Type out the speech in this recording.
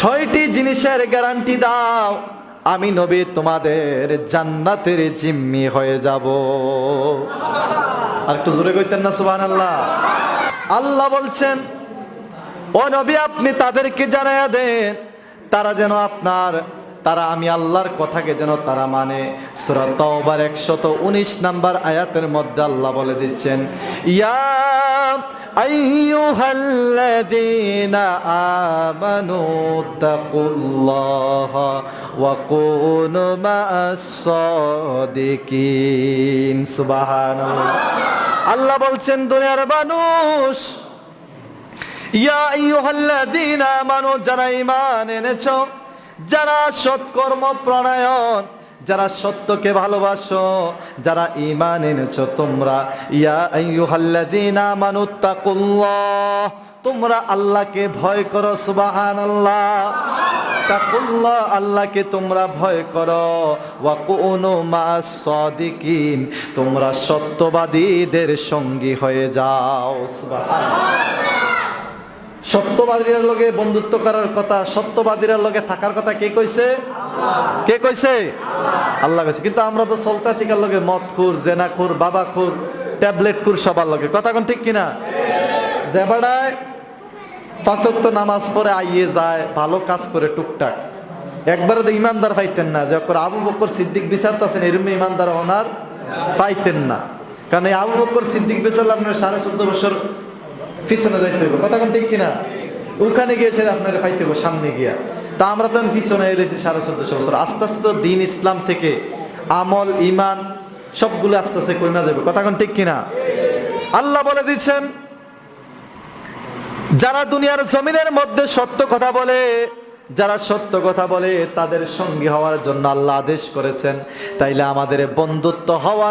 ছয়টি জিনিসের গ্যারান্টি দাও। আমি নবী, তোমাদের জান্নাতের জিম্মি হয়ে যাব। আর একটু জোরে কইতেন না সুবান আল্লাহ আল্লাহ বলছেন, ও নবী, আপনি তাদেরকে জানাইয়া দেন, তারা যেন আপনার তারা আমি আল্লাহর কথাকে যেন তারা মানে। সূরা তাওবার 119 নাম্বার আয়াতের মধ্যে আল্লাহ বলে দিচ্ছেন, ইয়া আইয়ুহাল্লাযীনা আমানু তাকুল্লাহা ওয়া কুনু মা'আস সাদিকিন সুবহানাল্লাহ। আল্লাহ বলছেন, দুনিয়ার মানুষ, ইয়া আইয়ুহাল্লাযীনা আমানু, যারা ঈমান এনেছো যারা সৎকর্ম প্রণয়ন, যারা সত্যকে ভালোবাসো, যারা ঈমান এনেছো, তোমরা, ইয়া আইয়ুহাল্লাযীনা আমানু তাকুল্লাহ, তোমরা আল্লাহকে ভয় করো, সুবহানাল্লাহ। তাকুল্লাহ আল্লাহকে তোমরা ভয় করো। ওয়া কুনু মা'আস সাদিকিন, তোমরা সত্যবাদীদের সঙ্গী হয়ে যাও সত্যবাদীর লগে বন্ধুত্ব করার কথা সত্যবাদীর লগে থাকার কথা কে কইছে? কে কইছে? আল্লাহ কইছে। কিন্তু আমরা তো চলতাছি কার লগে? মদ খুর, জেনা খুর, বাবা খুর, ট্যাবলেট খুর সবার লগে। কথা কোন ঠিক কিনা? যে বেড়ায় পাঁচক্ত নামাজ পড়ে আইয়ে যায়, ভালো কাজ করে টুকটাক। একবারে তো ইমানদার পাইতেন না। যে আবু বকর সিদ্দিক বিচারতেছেন এরম ইমানদার ওনার পাইতেন না। কারণ এই আবু বকর সিদ্দিক বিচার আপনার সাড়ে চোদ্দ বছর পিছনে যাইতে হইব। কথা কোন ঠিক কিনা? ওখানে গিয়েছে আপনার পাইতে হইব, সামনে গিয়া। তা আমরা তখন পিছনে এলেছি সাড়ে চোদ্দশো বছর। আস্তে আস্তে তো দিন ইসলাম থেকে আমল ইমান সবগুলো আস্তে আস্তে কমে যাবে কথা কোন ঠিক কিনা? আল্লাহ বলে দিচ্ছেন, যারা দুনিয়ার জমিনের মধ্যে সত্য কথা বলে, যারা সত্য কথা বলে, তাদের সঙ্গী হওয়ার জন্য আল্লাহ আদেশ করেছেন। তাইলে আমাদের বন্ধুত্ব হওয়ার